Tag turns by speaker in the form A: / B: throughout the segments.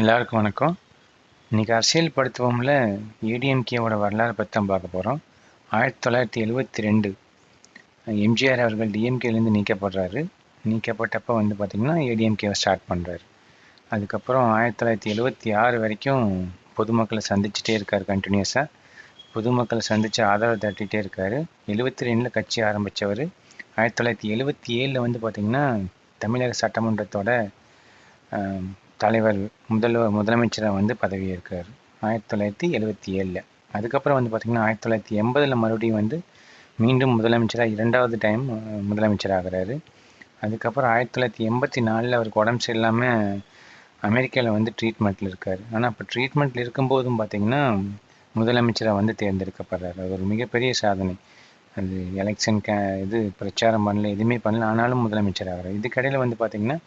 A: எல்லாருக்கும் வணக்கம். இன்றைக்கி அரசியல் படுத்துவோம்ல ஏடிஎம்கேவோட வரலாறு பற்றி தான் பார்க்க போகிறோம் ஆயிரத்தி தொள்ளாயிரத்தி எழுபத்தி ரெண்டு எம்ஜிஆர் அவர்கள் டிஎம்கேலேருந்து நீக்கப்படுறாரு. நீக்கப்பட்டப்போ வந்து பார்த்திங்கன்னா ஏடிஎம்கேவை ஸ்டார்ட் பண்ணுறாரு அதுக்கப்புறம் ஆயிரத்தி தொள்ளாயிரத்தி எழுபத்தி ஆறு வரைக்கும் பொதுமக்களை சந்திச்சுட்டே இருக்கார் கண்டினியூஸாக பொதுமக்களை சந்தித்து ஆதரவு தட்டிகிட்டே இருக்கார். எழுபத்தி ரெண்டில் கட்சி ஆரம்பித்தவர் ஆயிரத்தி தொள்ளாயிரத்தி எழுபத்தி ஏழில் வந்து பார்த்திங்கன்னா தமிழக சட்டமன்றத்தோட தலைவர் முதல்வர் முதலமைச்சராக வந்து பதவியேற்கிறார். ஆயிரத்தி தொள்ளாயிரத்தி எழுபத்தி ஏழில் அதுக்கப்புறம் வந்து பார்த்திங்கன்னா ஆயிரத்தி தொள்ளாயிரத்தி எண்பதில் மறுபடியும் வந்து மீண்டும் முதலமைச்சராக இரண்டாவது டைம் முதலமைச்சர் ஆகிறாரு அதுக்கப்புறம் ஆயிரத்தி தொள்ளாயிரத்தி எண்பத்தி நாலில் அவருக்கு உடம்பு சரியில்லாமல் அமெரிக்காவில் வந்து ட்ரீட்மெண்ட்டில் இருக்கார். ஆனால் அப்போ ட்ரீட்மெண்ட்டில் இருக்கும்போதும் பார்த்திங்கன்னா முதலமைச்சராக வந்து தேர்ந்தெடுக்கப்படுறாரு. அது ஒரு மிகப்பெரிய சாதனை. அது எலெக்ஷன் கே இது பிரச்சாரம் பண்ணல எதுவுமே பண்ணல. ஆனாலும் முதலமைச்சர் ஆகிறார். இதுக்கடையில் வந்து பார்த்திங்கன்னா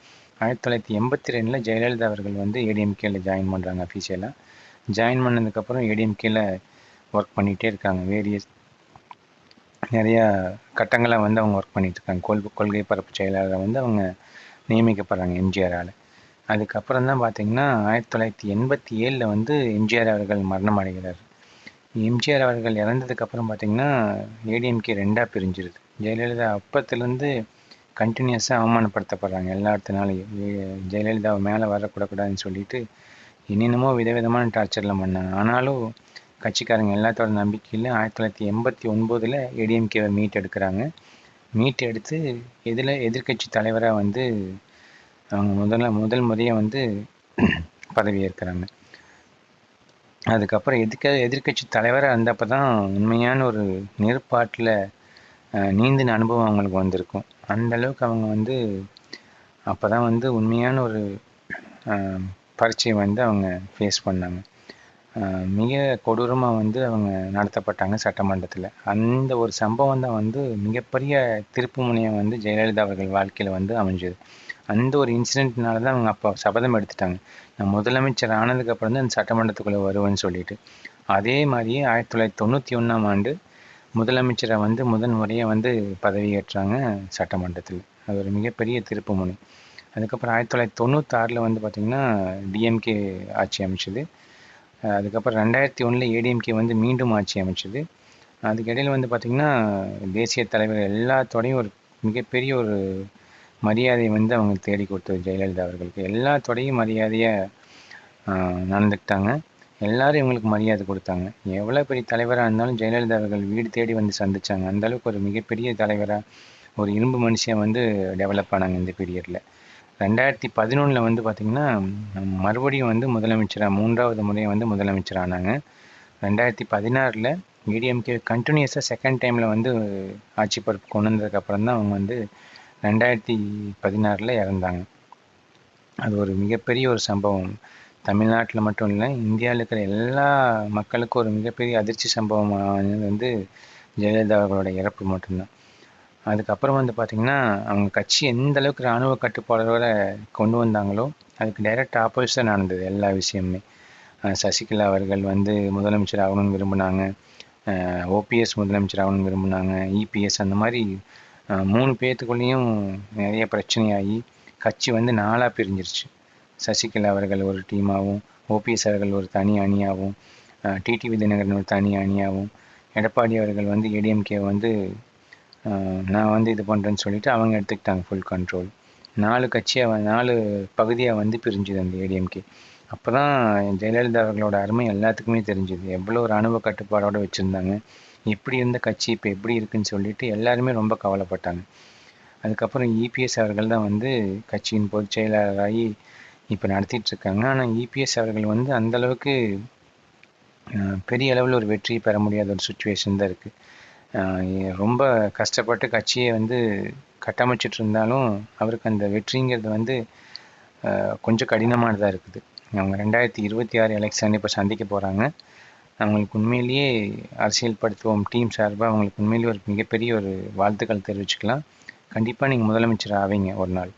A: ஆயிரத்தி தொள்ளாயிரத்தி எண்பத்தி ரெண்டில் ஜெயலலிதா அவர்கள் வந்து ஏடிஎம்கேல ஜாயின் பண்ணுறாங்க அஃபீஷியலாக ஜாயின் பண்ணதுக்கப்புறம் ஏடிஎம்கேல ஒர்க் பண்ணிகிட்டே இருக்காங்க. வேரியஸ் நிறையா கட்டங்களை வந்து அவங்க ஒர்க் பண்ணிகிட்ருக்காங்க இருக்காங்க. கொள் கொள்கை பரப்பு செயலாளரை வந்து அவங்க நியமிக்கப்படுறாங்க எம்ஜிஆரால் அதுக்கப்புறம் தான் பார்த்தீங்கன்னா ஆயிரத்தி தொள்ளாயிரத்தி எண்பத்தி ஏழில் வந்து எம்ஜிஆர் அவர்கள் மரணம் அடைகிறார். எம்ஜிஆர் அவர்கள் இறந்ததுக்கப்புறம் பார்த்தீங்கன்னா ஏடிஎம்கே ரெண்டாக பிரிஞ்சிருது. ஜெயலலிதா அப்பத்துலேருந்து கண்டினியூஸாக அவமானப்படுத்தப்படுறாங்க. எல்லா இடத்துனாலையும். ஜெயலலிதா மேலே வரக்கூடாதுன்னு சொல்லிட்டு என்னென்னமோ விதவிதமான டார்ச்சர்லாம் பண்ணாங்க. ஆனாலும் கட்சிக்காரங்க எல்லாத்தோட நம்பிக்கையில் ஆயிரத்தி தொள்ளாயிரத்தி எண்பத்தி ஒன்பதில் ஏடிஎம்கேவை மீட் எடுக்கிறாங்க. மீட் எடுத்து எதில் எதிர்க்கட்சி தலைவராக வந்து அவங்க முதல்ல முதல் முறையாக வந்து பதவியேற்கிறாங்க. அதுக்கப்புறம் எதிர்க்க எதிர்க்கட்சி தலைவராக இருந்தப்போ தான் உண்மையான ஒரு நெருப்பாட்டில் நீந்தின அனுபவம் அவங்களுக்கு வந்திருக்கும். அந்த அளவுக்கு அவங்க வந்து அப்போ தான் வந்து உண்மையான ஒரு பரீட்சையை வந்து அவங்க ஃபேஸ் பண்ணாங்க. மிக கொடூரமாக வந்து அவங்க நடத்தப்பட்டாங்க சட்டமன்றத்தில். அந்த ஒரு சம்பவம் தான் வந்து மிகப்பெரிய திருப்பு முனையை வந்து ஜெயலலிதா அவர்கள் வாழ்க்கையில் வந்து அமைஞ்சது. அந்த ஒரு இன்சிடென்ட்னால தான் அவங்க அப்போ சபதம் எடுத்துட்டாங்க. நான் முதலமைச்சர் ஆனதுக்கப்புறம் தான் அந்த சட்டமன்றத்துக்குள்ளே வருவேன்னு சொல்லிட்டு. அதே மாதிரியே ஆயிரத்தி தொள்ளாயிரத்தி தொண்ணூற்றி ஒன்றாம் ஆண்டு முதலமைச்சரை வந்து முதன் முறையாக வந்து பதவியேற்றாங்க சட்டமன்றத்தில். அது ஒரு மிகப்பெரிய திருப்பு முனை. அதுக்கப்புறம் ஆயிரத்தி தொள்ளாயிரத்தி தொண்ணூத்தாறில் வந்து பார்த்திங்கன்னா டிஎம்கே ஆட்சி அமைச்சது. அதுக்கப்புறம் ரெண்டாயிரத்தி ஒன்றில் ஏடிஎம்கே வந்து மீண்டும் ஆட்சி அமைச்சது. அதுக்கிடையில் வந்து பார்த்திங்கன்னா தேசிய தலைவர் எல்லாத்தோடையும் ஒரு மிகப்பெரிய ஒரு மரியாதையை வந்து அவங்க தேடி கொடுத்தது ஜெயலலிதா அவர்களுக்கு. எல்லாத்தோடையும் மரியாதையாக நடந்துக்கிட்டாங்க. எல்லாரும் இவங்களுக்கு மரியாதை கொடுத்தாங்க. எவ்வளோ பெரிய தலைவராக இருந்தாலும் ஜெயலலிதா அவர்கள் வீடு தேடி வந்து சந்தித்தாங்க அந்தளவுக்கு ஒரு மிகப்பெரிய தலைவராக ஒரு இரும்பு மனுஷன் வந்து டெவலப் ஆனாங்க இந்த பீரியடில் ரெண்டாயிரத்தி பதினொன்றில் வந்து பார்த்திங்கன்னா மறுபடியும் வந்து முதலமைச்சராக மூன்றாவது முறையை வந்து முதலமைச்சர் ஆனாங்க. ரெண்டாயிரத்தி பதினாறில் ஏடிஎம்கே கண்டினியூஸாக செகண்ட் டைமில் வந்து ஆட்சி பொறுப்பு கொண்டு வந்ததுக்கப்புறம் தான் அவங்க வந்து ரெண்டாயிரத்தி பதினாறில் இறந்தாங்க. அது ஒரு மிகப்பெரிய ஒரு சம்பவம். தமிழ்நாட்டில் மட்டும் இல்லை இந்தியாவில் இருக்கிற எல்லா மக்களுக்கும் ஒரு மிகப்பெரிய அதிர்ச்சி சம்பவமானது வந்து ஜெயலலிதா அவர்களோட இறப்பு மட்டும்தான். அதுக்கப்புறம் வந்து பார்த்திங்கன்னா அவங்க கட்சி எந்த அளவுக்கு இராணுவ கட்டுப்பாடோட கொண்டு வந்தாங்களோ அதுக்கு டைரக்ட் ஆப்போசிட்டாக நடந்தது எல்லா விஷயமுமே. சசிகலா அவர்கள் வந்து முதலமைச்சர் ஆகணும்னு விரும்பினாங்க. ஓபிஎஸ் முதலமைச்சர் ஆகணும்னு விரும்பினாங்க. இபிஎஸ் அந்த மாதிரி மூணு பேர்த்துக்குள்ளேயும் நிறைய பிரச்சனையாகி கட்சி வந்து நாலாக பிரிஞ்சிருச்சு. சசிகலா அவர்கள் ஒரு டீமாகவும் ஓபிஎஸ் அவர்கள் ஒரு தனி அணியாகவும் டிடிவி தினகரன் ஒரு தனி அணியாகவும் எடப்பாடி அவர்கள் வந்து ஏடிஎம்கே வந்து நான் வந்து இது பண்ணுறேன்னு சொல்லிட்டு அவங்க எடுத்துக்கிட்டாங்க ஃபுல் கண்ட்ரோல் நாலு கட்சியாக நாலு பகுதியாக வந்து பிரிஞ்சுது அந்த ஏடிஎம்கே அப்போ தான் ஜெயலலிதா அவர்களோட அருமை எல்லாத்துக்குமே தெரிஞ்சுது. எவ்வளோ ஒரு கட்டுப்பாடோடு வச்சுருந்தாங்க. எப்படி இருந்த கட்சி இப்போ எப்படி இருக்குன்னு சொல்லிட்டு எல்லாருமே ரொம்ப கவலைப்பட்டாங்க. அதுக்கப்புறம் இபிஎஸ் அவர்கள் தான் வந்து கட்சியின் பொதுச் செயலாளராகி இப்போ நடத்திட்டு இருக்காங்க ஆனால் இபிஎஸ் அவர்கள் வந்து அந்த அளவுக்கு பெரிய அளவில் ஒரு வெற்றி பெற முடியாத ஒரு சுச்சுவேஷன் தான் இருக்குது ரொம்ப கஷ்டப்பட்டு கட்சியை வந்து கட்டமைச்சிட்டு இருந்தாலும் அவருக்கு அந்த வெற்றிங்கிறது வந்து கொஞ்சம் கடினமானதாக இருக்குது. அவங்க ரெண்டாயிரத்தி இருபத்தி ஆறு எலெக்ஷன் இப்போ சந்திக்க போகிறாங்க அவங்களுக்கு உண்மையிலேயே அரசியல் படுத்துவோம் டீம் சார்பாக அவங்களுக்கு உண்மையிலேயே ஒரு மிகப்பெரிய ஒரு வாழ்த்துக்கள் தெரிவிச்சுக்கலாம். கண்டிப்பாக நீங்கள் முதலமைச்சர் ஆவீங்க ஒரு நாள்.